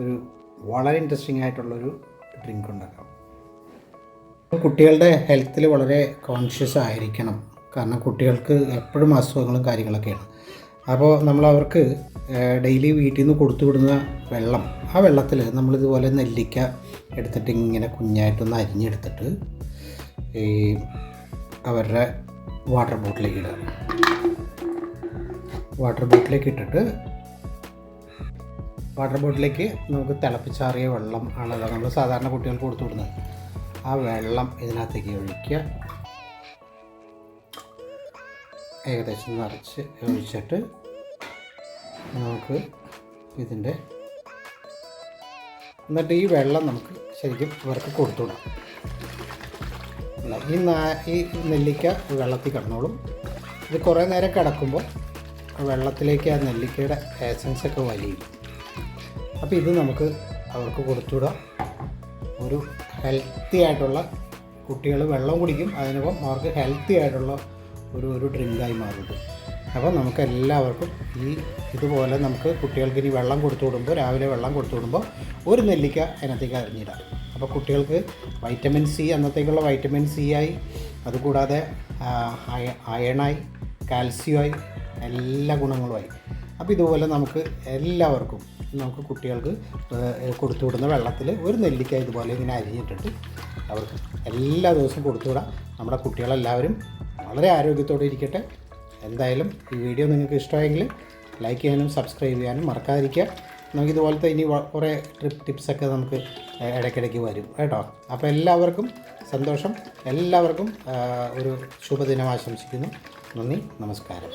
ഒരു വളരെ ഇൻട്രസ്റ്റിംഗ് ആയിട്ടുള്ളൊരു ഡ്രിങ്ക് ഉണ്ടാക്കാം. കുട്ടികളുടെ ഹെൽത്തിൽ വളരെ കോൺഷ്യസ് ആയിരിക്കണം. കാരണം കുട്ടികൾക്ക് എപ്പോഴും അസുഖങ്ങളും കാര്യങ്ങളൊക്കെയാണ്. അപ്പോൾ നമ്മൾ അവർക്ക് ഡെയിലി വീട്ടിൽ നിന്ന് കൊടുത്തു വിടുന്ന വെള്ളം ആ വെള്ളത്തിൽ നമ്മളിതുപോലെ നെല്ലിക്ക എടുത്തിട്ട് ഇങ്ങനെ കുഞ്ഞായിട്ടൊന്ന് അരിഞ്ഞെടുത്തിട്ട് ഈ അവരുടെ വാട്ടർ ബോട്ടിലേക്ക് ഇടുക. വാട്ടർ ബോട്ടിലേക്ക് ഇട്ടിട്ട് വാട്ടർ ബോട്ടിലേക്ക് നമുക്ക് തിളപ്പിച്ചാറിയ വെള്ളം ആണല്ലോ നമ്മൾ സാധാരണ കുട്ടികൾക്ക് കൊടുത്തു വിടുന്നത്. ആ വെള്ളം ഇതിനകത്തേക്ക് ഒഴിക്കുക. ഏകദേശം നിറച്ച് ഒഴിച്ചിട്ട് നമുക്ക് ഇതിന്റെ എന്നിട്ട് ഈ വെള്ളം നമുക്ക് ശരിക്കും ഇവർക്ക് കൊടുത്തുവിടാം ഈ നാ ഈ നെല്ലിക്ക വെള്ളത്തിൽ കിടന്നോളും. ഇത് കുറേ നേരം കിടക്കുമ്പോൾ വെള്ളത്തിലേക്ക് ആ നെല്ലിക്കയുടെ എസൻസ് ഒക്കെ വലിയും. അപ്പോൾ ഇത് നമുക്ക് അവർക്ക് കൊടുത്തുവിടാം. ഒരു ഹെൽത്തി ആയിട്ടുള്ള കുട്ടികൾ വെള്ളം കുടിക്കും അതിനൊപ്പം അവർക്ക് ഹെൽത്തി ആയിട്ടുള്ള ഒരു ഒരു ഡ്രിങ്കായി മാറും. അപ്പോൾ നമുക്ക് എല്ലാവർക്കും ഈ ഇതുപോലെ നമുക്ക് കുട്ടികൾക്ക് ഇനി വെള്ളം കൊടുത്തു വിടുമ്പോൾ രാവിലെ വെള്ളം കൊടുത്തു വിടുമ്പോൾ ഒരു നെല്ലിക്ക അതിനകത്തേക്ക് അരിഞ്ഞിടാം. അപ്പോൾ കുട്ടികൾക്ക് വൈറ്റമിൻ സി അന്നത്തേക്കുള്ള വൈറ്റമിൻ സി ആയി അതുകൂടാതെ അയണായി കാൽസ്യമായി എല്ലാ ഗുണങ്ങളുമായി അപ്പോൾ ഇതുപോലെ നമുക്ക് എല്ലാവർക്കും നമുക്ക് കുട്ടികൾക്ക് കൊടുത്തു വിടുന്ന വെള്ളത്തിൽ ഒരു നെല്ലിക്ക ഇതുപോലെ ഇങ്ങനെ അരിഞ്ഞിട്ടിട്ട് അവർക്ക് എല്ലാ ദിവസവും കൊടുത്തു വിടാം. നമ്മുടെ കുട്ടികളെല്ലാവരും വളരെ ആരോഗ്യത്തോടെ ഇരിക്കട്ടെ. എന്തായാലും ഈ വീഡിയോ നിങ്ങൾക്ക് ഇഷ്ടമായെങ്കിൽ ലൈക്ക് ചെയ്യാനും സബ്സ്ക്രൈബ് ചെയ്യാനും മറക്കാതിരിക്കുക. നമുക്ക് ഇതുപോലത്തെ ഇനി കുറേ ട്രിപ്പ് ടിപ്സൊക്കെ നമുക്ക് ഇടയ്ക്കിടയ്ക്ക് വരും കേട്ടോ. അപ്പോൾ എല്ലാവർക്കും സന്തോഷം. എല്ലാവർക്കും ഒരു ശുഭദിനം ആശംസിക്കുന്നു. നന്ദി. നമസ്കാരം.